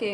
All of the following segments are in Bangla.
কে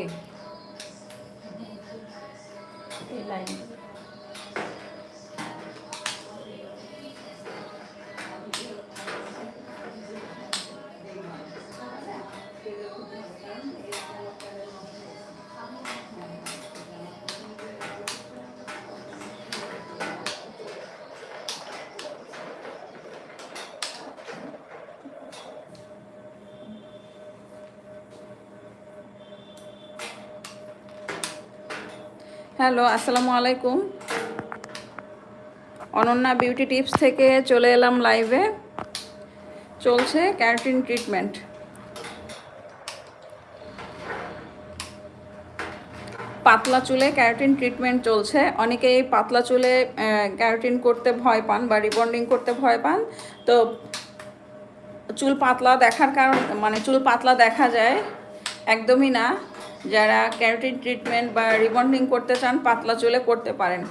হ্যালো, আসসালামু আলাইকুম। অনন্যা বিউটি টিপস থেকে চলে এলাম লাইভে। চলছে ক্যারাটিন ট্রিটমেন্ট। পাতলা চুলে ক্যারাটিন ট্রিটমেন্ট চলছে। অনেকেই পাতলা চুলে ক্যারাটিন করতে ভয় পান বা রিবন্ডিং করতে ভয় পান। তো চুল পাতলা দেখার কারণ মানে চুল পাতলা দেখা যায়, একদমই না। যারা ক্যারোটিন ট্রিটমেন্ট বা রিবন্ডিং করতে চান, পাতলা চুলে করতে পারেন।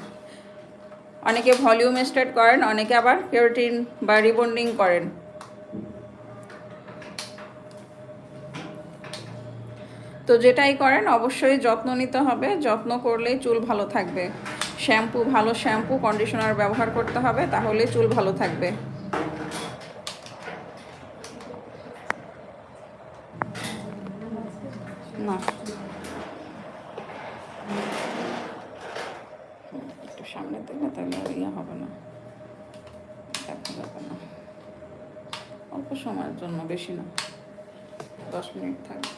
অনেকে ভলিউম স্ট্রেট করেন, অনেকে আবার কেরাটিন বা রিবন্ডিং করেন। তো যেটাই করেন, অবশ্যই যত্ন নিতে হবে। যত্ন করলেই চুল ভালো থাকবে। শ্যাম্পু, ভালো শ্যাম্পু কন্ডিশনার ব্যবহার করতে হবে তাহলে চুল ভালো থাকবে না একটু সামনে দেবে তাহলে আর ইয়ে হবে না দেখা যাবে না অল্প সময়ের জন্য বেশি না দশ মিনিট থাকবে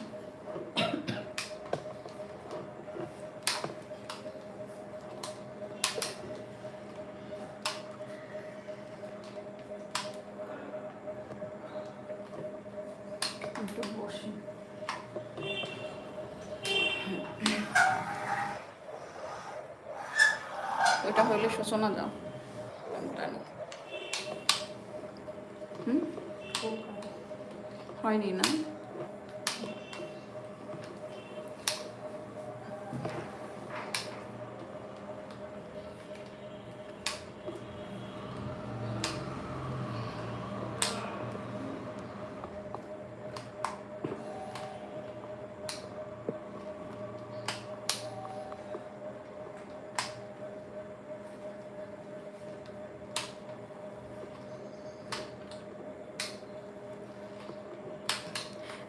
একটু বসি। ওটা হইলে সূচনা যাও। হুম? হয়নি না?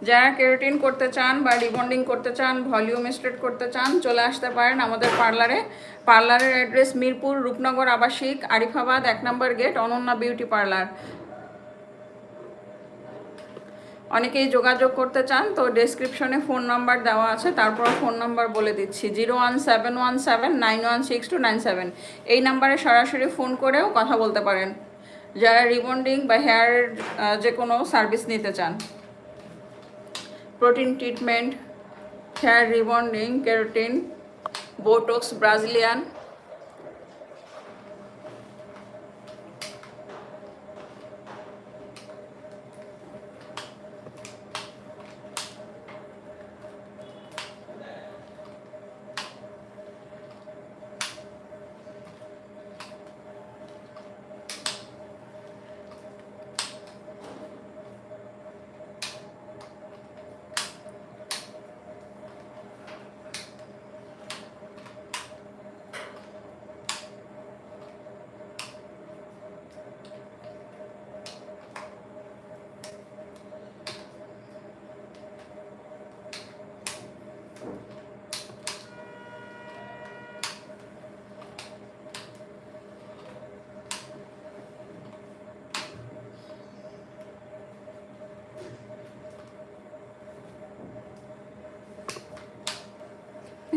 যারা কেরোটিন করতে চান বা রিবন্ডিং করতে চান, ভলিউম স্ট্রেট করতে চান, চলে আসতে পারেন আমাদের পার্লারে। পার্লারের অ্যাড্রেস মিরপুর রূপনগর আবাসিক, আরিফাবাদ, এক নম্বর গেট, অনন্যা বিউটি পার্লার। অনেকেই যোগাযোগ করতে চান, তো ডেসক্রিপশনে ফোন নাম্বার দেওয়া আছে তারপর ফোন নাম্বার বলে দিচ্ছি, zero one seven one seven nine one six two nine seven. এই নাম্বারে সরাসরি ফোন করেও কথা বলতে পারেন। যারা রিবন্ডিং বা হেয়ার যে কোনো সার্ভিস নিতে চান। Protein treatment hair rebonding keratin botox Brazilian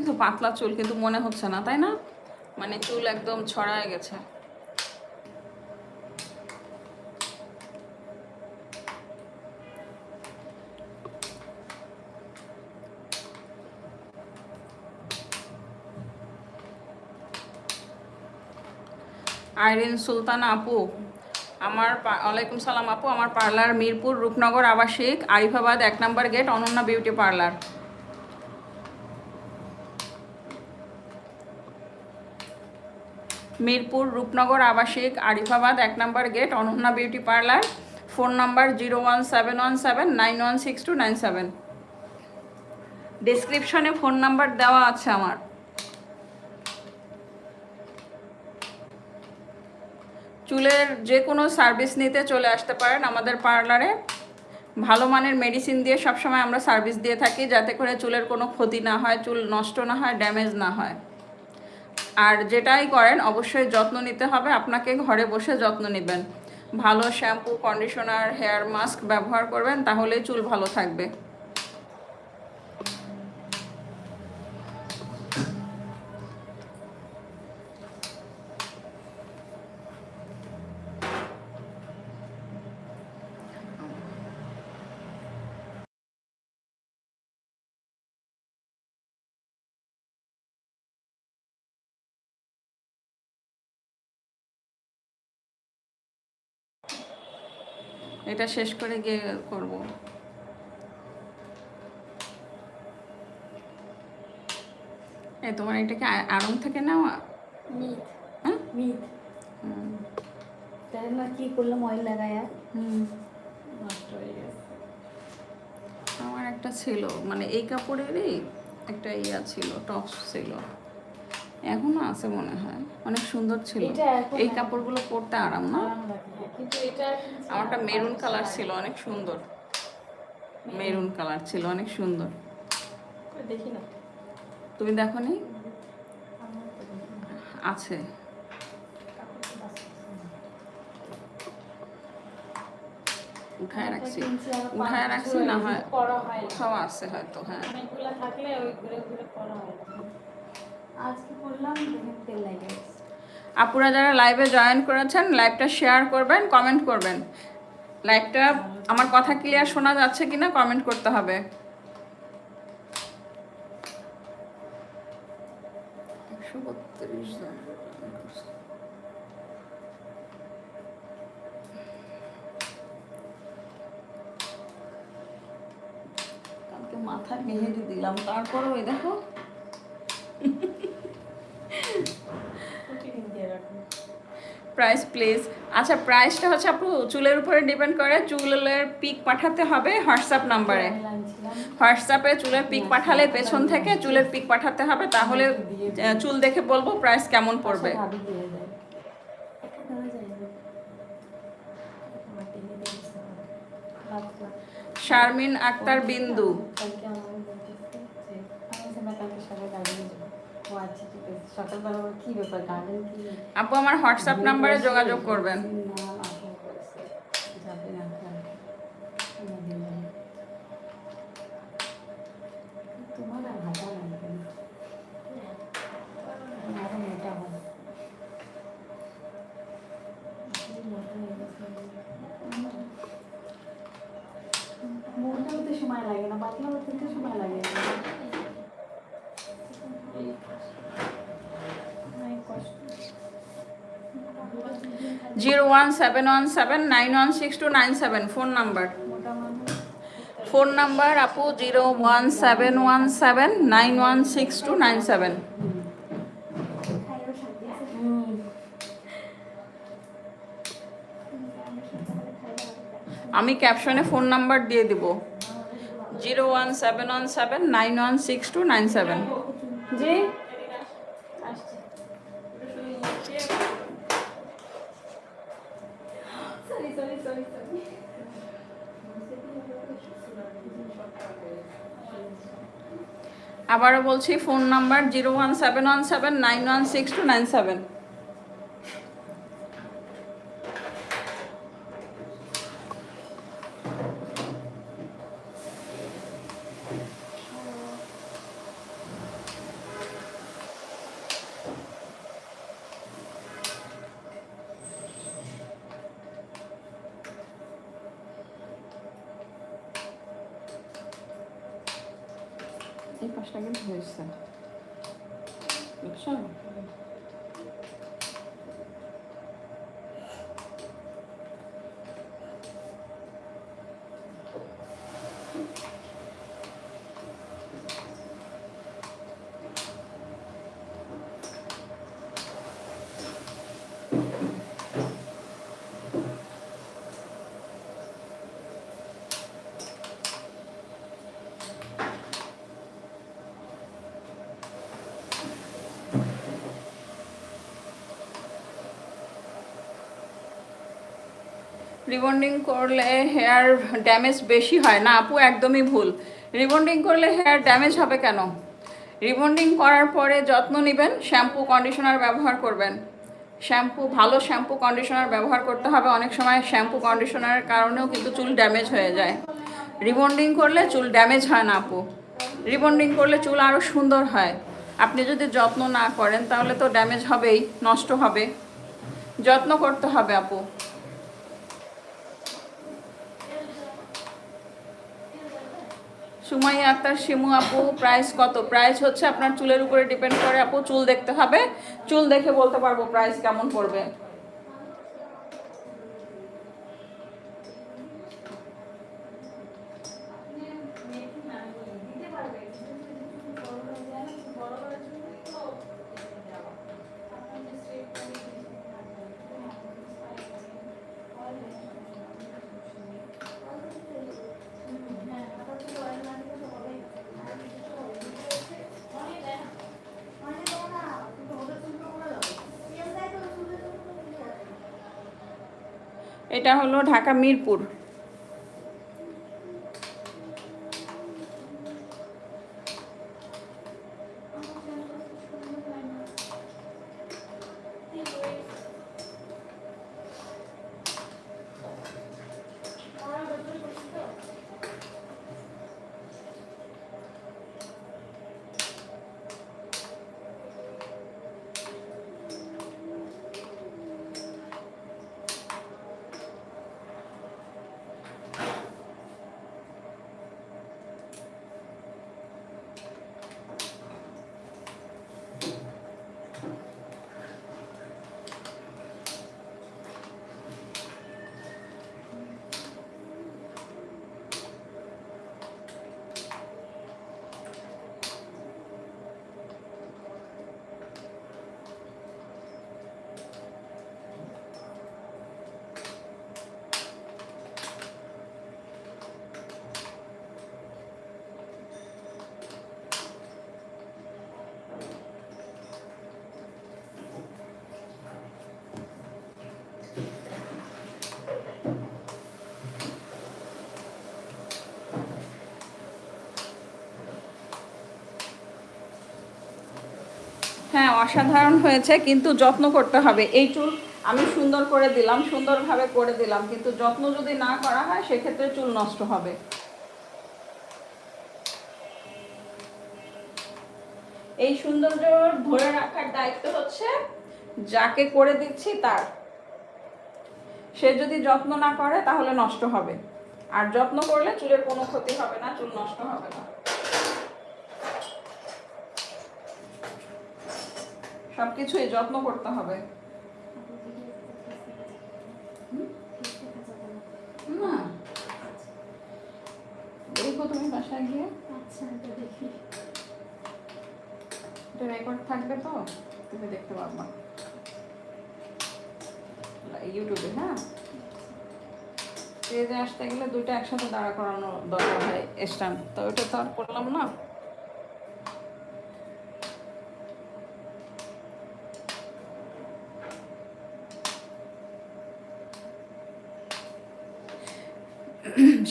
কিন্তু পাতলা চুল, কিন্তু মনে হচ্ছে না, তাই না? মানে চুল একদম ছড়ায় গেছে। আইরিন সুলতানা আপু, আমার ওয়ালাইকুম সালাম আপু। আমার পার্লার মিরপুর রূপনগর আবাসিক, আরিফাবাদ এক নম্বর gate, Ananya beauty parlour. Mirpur Rupnagar আবাসিক, আরিফাবাদ এক নম্বর gate, Ananya beauty parlour, phone number zero one seven one seven, nine one six two nine seven. ডেসক্রিপশনে ফোন নাম্বার দেওয়া আছে আমার। চুলের যে কোনো সার্ভিস নিতে চলে আসতে পারেন আমাদের পার্লারে। ভালো মানের মেডিসিন দিয়ে সবসময় আমরা সার্ভিস দিয়ে থাকি, যাতে করে চুলের কোনো ক্ষতি না হয়, চুল নষ্ট না হয়, ড্যামেজ না হয়। আর যেটাই করেন, অবশ্যই যত্ন নিতে হবে। আপনাকে ঘরে বসে যত্ন নেবেন। ভালো শ্যাম্পু, কন্ডিশনার, হেয়ার মাস্ক ব্যবহার করবেন তাহলে চুল ভালো থাকবে। এটা শেষ করে গিয়ে করব। এই তোমার এটা কি আ- আড়ং থেকে নেওয়া? মিথ হ্যাঁ? মিথ জানি না কি করলাম অয়েল লাগায়া। হুম। নষ্ট হয়ে গেছে। আমার একটা ছিল মানে এই কাপড়েরই একটা ইয়া ছিল টপস ছিল। এখনও আছে মনে হয়। অনেক সুন্দর ছিল। এই। কাপড়গুলো পরতে আরাম না? হ্যাঁ, আমারটা মেরুন কালার ছিল অনেক সুন্দর। মেরুন কালার ছিল অনেক সুন্দর। দেখি না। তুমি দেখো নি। আছে। উঠায় রাখছি। উঠায় রাখছি না হয়। কোথাও আছে হয়তো হ্যাঁ। থাকলে ওই ঘুরে ঘুরে পরা হয় না। আজকে করলাম তেল লাগে আপুরা যারা লাইভে জয়েন করেছেন লাইভটা শেয়ার করবেন কমেন্ট করবেন। লাইভটা আমার কথা ক্লিয়ার শোনা যাচ্ছে কিনা কমেন্ট করতে হবে। একশো বত্রিশ জন। মাথায় মেহেদি দিলাম তারপরে ওই দেখো। প্রাইস প্লিজ আচ্ছা প্রাইসটা হচ্ছে আপু চুলের উপরে ডিপেন্ড করে চুলের পিক পাঠাতে হবে হোয়াটসঅ্যাপ নাম্বারে। হোয়াটসঅ্যাপে চুলের পিক পাঠালে পেছন থেকে চুলের পিক পাঠাতে হবে তাহলে চুল দেখে বলব প্রাইস কেমন পড়বে। আচ্ছা, আমার। রাত্রে। শারমিন আক্তার বিন্দু। আচ্ছা। সকালবেলা ওর কি ব্যাপার গার্ডেন কি আপু আমার হোয়াটসঅ্যাপ নাম্বারে যোগাযোগ করবেন। যাবে না, zero one seven one seven nine one six two nine seven, phone number. Phone number আপু zero one seven one seven nine one six two nine seven. আমি ক্যাপশনে ফোন নাম্বার দিয়ে দিব। Zero one seven one seven nine one six two nine seven. জি। আবারও বলছি phone number zero one seven one seven nine one six two nine seven পাঁচটা কিন্তু হয়েছে বুঝছ রিবন্ডিং করলে হেয়ার ড্যামেজ বেশি হয়। না, আপু, একদমই ভুল। রিবন্ডিং করলে হেয়ার ড্যামেজ হবে কেন? রিবন্ডিং করার পরে যত্ন নেবেন শ্যাম্পু কন্ডিশনার ব্যবহার করবেন। শ্যাম্পু ভালো শ্যাম্পু কন্ডিশনার ব্যবহার করতে হবে। অনেক সময় শ্যাম্পু কন্ডিশনারের কারণেও কিন্তু চুল ড্যামেজ হয়ে যায়। রিবন্ডিং করলে চুল ড্যামেজ হয় না, আপু। রিবন্ডিং করলে চুল আরও সুন্দর হয়। আপনি যদি যত্ন না করেন, তাহলে তো ড্যামেজ হবেই, নষ্ট হবে। যত্ন করতে হবে, আপু। সুমাইয়া আক্তার শিমু আপু প্রাইস কত? প্রাইস হচ্ছে আপনার চুলের উপরে ডিপেন্ড করে আপু, চুল দেখতে হবে। চুল দেখে বলতে পারব প্রাইস কেমন পড়বে। এটা হলো ঢাকা মিরপুর। হ্যাঁ অসাধারণ হয়েছে, কিন্তু যত্ন করতে হবে। এই চুল আমি সুন্দর করে দিলাম, সুন্দরভাবে করে দিলাম, কিন্তু যত্ন যদি না করা হয়, সেক্ষেত্রে চুল নষ্ট হবে। এই সৌন্দর্য ধরে রাখার দায়িত্ব হচ্ছে যাকে করে দিচ্ছি তার। সে যদি যত্ন না করে, তাহলে নষ্ট হবে। আর যত্ন করলে চুলের কোনো ক্ষতি হবে না, চুল নষ্ট হবে না। সবকিছুই যত্ন করতে হবে। না। দেখো তুমি বাসায় গিয়ে। আচ্ছা এটা দেখি। এটা রেকর্ড থাকবে তো? তুমি দেখতে পারবা। ইউটিউবে হ্যাঁ? স্টেজে আসতে গেলে দুইটা একসাথে দাঁড়া করানো দরকার হয় স্ট্যান্ড তো ওটা তো আর করলাম না।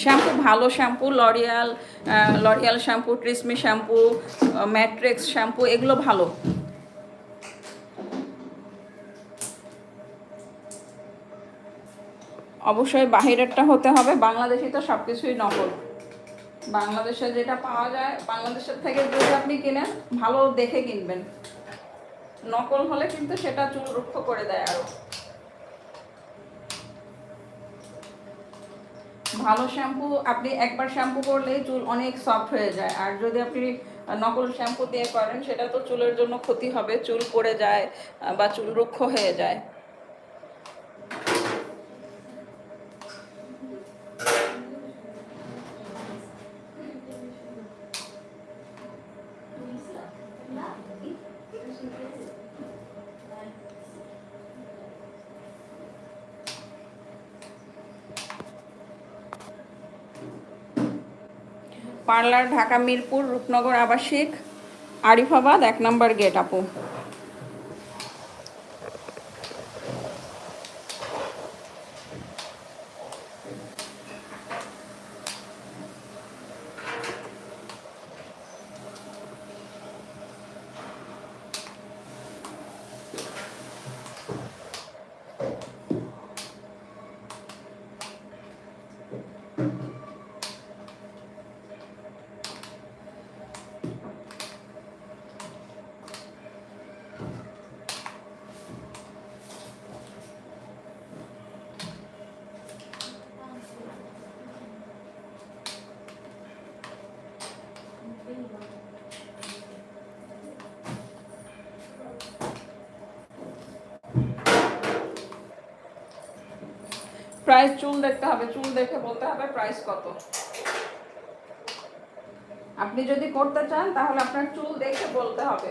শ্যাম্পু, ভালো shampoo L'Oreal L'Oreal shampoo Tresemme shampoo Matrix shampoo, এগুলো ভালো। অবশ্যই বাহিরেরটা হতে হবে, বাংলাদেশি তো সব কিছুই নকল। বাংলাদেশে যেটা পাওয়া যায়, বাংলাদেশের থেকে যদি আপনি কিনেন, ভালো দেখে কিনবেন। নকল হলে কিন্তু সেটা চুল রুক্ষ করে দেয় আরও। ভালো শ্যাম্পু আপনি একবার শ্যাম্পু করলে চুল অনেক সফট হয়ে যায়। আর যদি আপনি নকল শ্যাম্পু দিয়ে করেন, সেটা তো চুলের জন্য ক্ষতি হবে। চুল পড়ে যায় বা চুল রুক্ষ হয়ে যায়। পার্লার ঢাকা মিরপুর রূপনগর আবাসিক আরিফাবাদ এক নম্বর গেট আপু। প্রাইস চুল দেখতে হবে, চুল দেখে বলতে হবে প্রাইস কত। আপনি যদি করতে চান, তাহলে আপনার চুল দেখে বলতে হবে।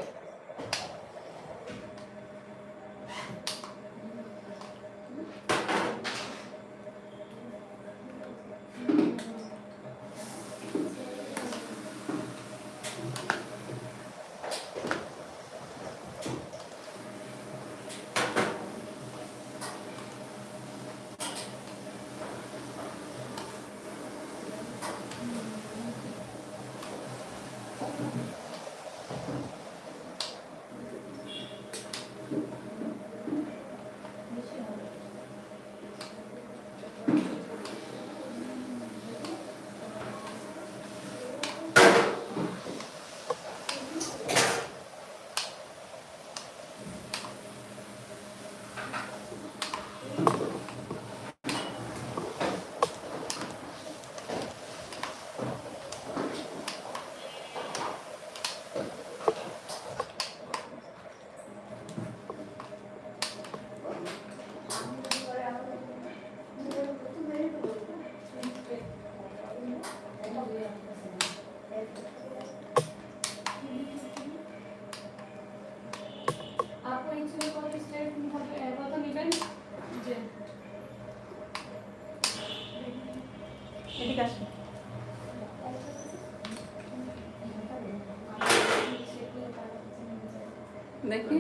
দেখি।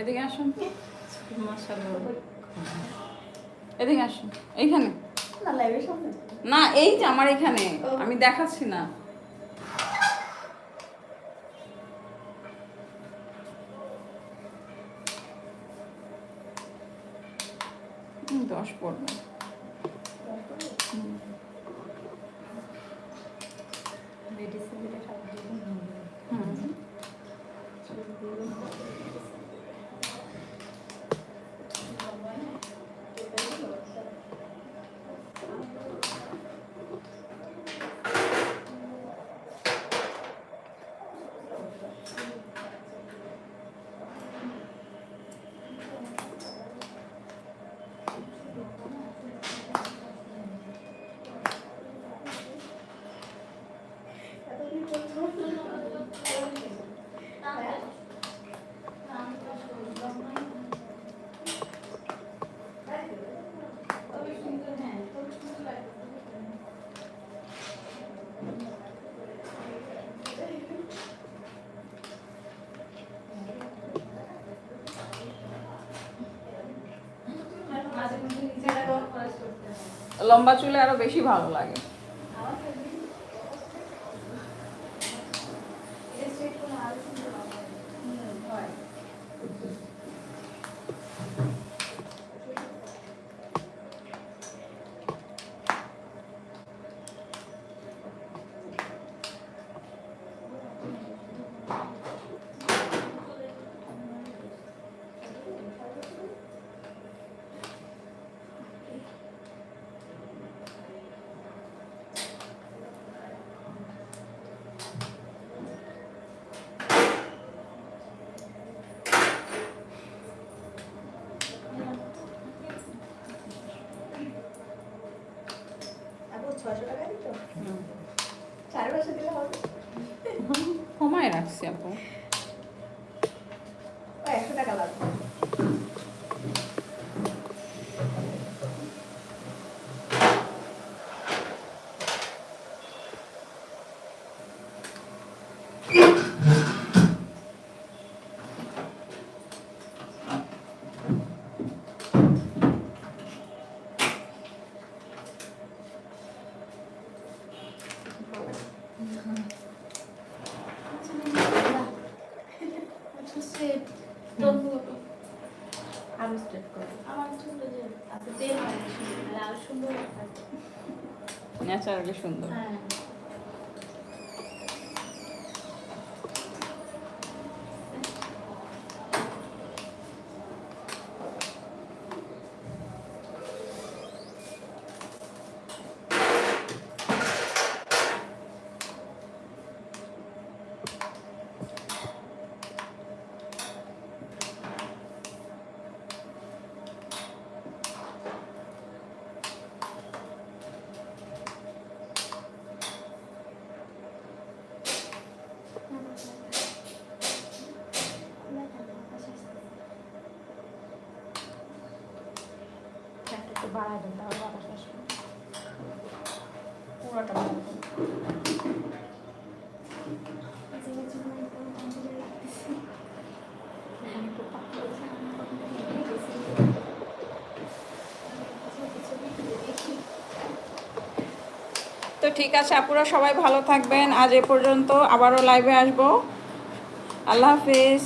এদিকে আসুন। এদিকে আসুন। এইখানে? না এই যে আমার এখানে। আমি দেখাচ্ছি না। দশ পড়বে লম্বা চুলে আরও বেশি ভালো লাগে। ছয়শো টাকা দিত হবে। কমায় রাখছি আরও স্ট্রেট করে। ন্যাচারালি সুন্দর। হ্যাঁ। তো ঠিক আছে, আপুরা সবাই ভালো থাকবেন। আজ এ পর্যন্ত আবারও লাইভে আসব। আল্লাহ হাফিজ।